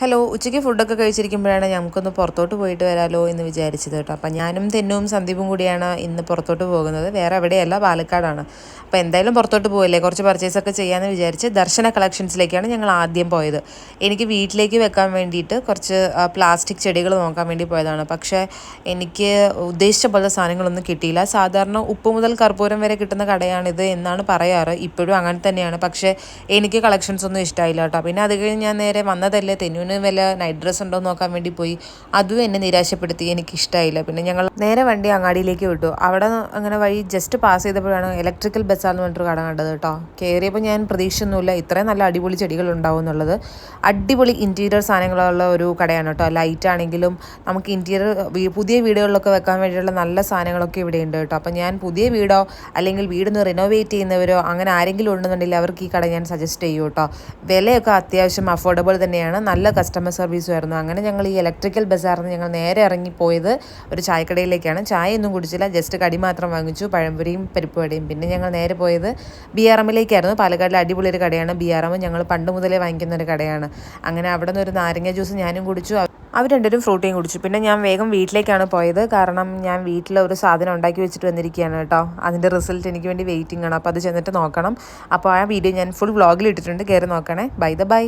Hello ഉച്ചയ്ക്ക് ഫുഡൊക്കെ കഴിച്ചിരിക്കുമ്പോഴാണ് നമുക്കൊന്ന് പുറത്തോട്ട് പോയിട്ട് വരാലോ എന്ന് വിചാരിച്ചത് കേട്ടോ. അപ്പം ഞാനും തെന്നും സന്ദീപും കൂടിയാണ് ഇന്ന് പുറത്തോട്ട് പോകുന്നത്. വേറെ എവിടെയല്ല പാലക്കാടാണ്. അപ്പോൾ എന്തായാലും പുറത്തോട്ട് പോയില്ലേ കുറച്ച് പർച്ചേസ് ഒക്കെ ചെയ്യാമെന്ന് വിചാരിച്ച് ദർശന കളക്ഷൻസിലേക്കാണ് ഞങ്ങൾ ആദ്യം പോയത്. എനിക്ക് വീട്ടിലേക്ക് വെക്കാൻ വേണ്ടിയിട്ട് കുറച്ച് പ്ലാസ്റ്റിക് ചെടികൾ നോക്കാൻ വേണ്ടി പോയതാണ്. പക്ഷേ എനിക്ക് ഉദ്ദേശിച്ച പോലെ സാധനങ്ങളൊന്നും കിട്ടിയില്ല. സാധാരണ ഉപ്പ് മുതൽ കർപ്പൂരം വരെ കിട്ടുന്ന കടയാണിത് എന്നാണ് പറയാറ്. ഇപ്പോഴും അങ്ങനെ തന്നെയാണ്. പക്ഷേ എനിക്ക് കളക്ഷൻസ് ഒന്നും ഇഷ്ടമായില്ല കേട്ടോ. പിന്നെ അത് കഴിഞ്ഞ് ഞാൻ നേരെ വന്നതല്ലേ തെന്നുവിന് വല്ല നൈറ്റ് ഡ്രസ്സ് ഉണ്ടോ നോക്കാൻ വേണ്ടി പോയി. അതും എന്നെ നിരാശപ്പെടുത്തി. എനിക്ക് ഇഷ്ടമായില്ല പിന്നെ ഞങ്ങൾ നേരെ വണ്ടി അങ്ങാടിയിലേക്ക് വിട്ടു. അവിടെ അങ്ങനെ വഴി ജസ്റ്റ് പാസ് ചെയ്തപ്പോഴാണ് ഇലക്ട്രിക്കൽ ബസ്സാന്ന് പറഞ്ഞിട്ട് കട കണ്ടത് കേട്ടോ. കയറിയപ്പോൾ ഞാൻ പ്രതീക്ഷയൊന്നുമില്ല. ഇത്രയും നല്ല അടിപൊളി ചെടികൾ ഉണ്ടാവും എന്നുള്ളത്. അടിപൊളി ഇന്റീരിയർ സാധനങ്ങളുള്ള ഒരു കടയാണ് കേട്ടോ. ലൈറ്റ് ആണെങ്കിലും നമുക്ക് ഇന്റീരിയർ പുതിയ വീടുകളിലൊക്കെ വെക്കാൻ വേണ്ടിയിട്ടുള്ള നല്ല സാധനങ്ങളൊക്കെ ഇവിടെ ഉണ്ട് കേട്ടോ. അപ്പം ഞാൻ പുതിയ വീടോ അല്ലെങ്കിൽ വീടൊന്ന് റിനോവേറ്റ് ചെയ്യുന്നവരോ അങ്ങനെ ആരെങ്കിലും ഉണ്ടെന്നുണ്ടെങ്കിൽ അവർക്ക് ഈ കട ഞാൻ സജസ്റ്റ് ചെയ്യൂ കേട്ടോ. വിലയൊക്കെ അത്യാവശ്യം അഫോർഡബിൾ തന്നെയാണ്. നല്ല കസ്റ്റമർ സർവീസും ആയിരുന്നു അങ്ങനെ ഞങ്ങൾ ഈ ഇലക്ട്രിക്കൽ ബസാറിൽ നിന്ന് ഞങ്ങൾ നേരെ ഇറങ്ങിപ്പോയത് ഒരു ചായക്കടയിലേക്കാണ്. ചായ ഒന്നും കുടിച്ചില്ല. ജസ്റ്റ് കടി മാത്രം വാങ്ങിച്ചു. പഴംപൊരിയും പരിപ്പ് വടയും. പിന്നെ ഞങ്ങൾ നേരെ പോയത് ബി ആർ എമ്മിലേക്കായിരുന്നു പാലക്കാടിലെ അടിപൊളി ഒരു കടയാണ്. ബി ആർ എം ഞങ്ങൾ പണ്ട് മുതലേ വാങ്ങിക്കുന്ന ഒരു കടയാണ്. അങ്ങനെ അവിടെ നിന്ന് ഒരു നാരങ്ങ ജ്യൂസ് ഞാനും കുടിച്ചു. അവർ രണ്ടുപേരും ഫ്രൂട്ടിയും കുടിച്ചു. പിന്നെ ഞാൻ വേഗം വീട്ടിലേക്കാണ് പോയത്. കാരണം ഞാൻ വീട്ടിൽ ഒരു സാധനം ഉണ്ടാക്കി വെച്ചിട്ട് വന്നിരിക്കുകയാണ് കേട്ടോ. അതിന്റെ റിസൾട്ട് എനിക്ക് വേണ്ടി വെയിറ്റിംഗ് ആണ്. അപ്പോൾ അത് ചെന്നിട്ട് നോക്കണം. അപ്പോൾ ആ വീഡിയോ ഞാൻ ഫുൾ വ്ളോഗിൽ ഇട്ടിട്ടുണ്ട്. കയറി നോക്കണേ. By the by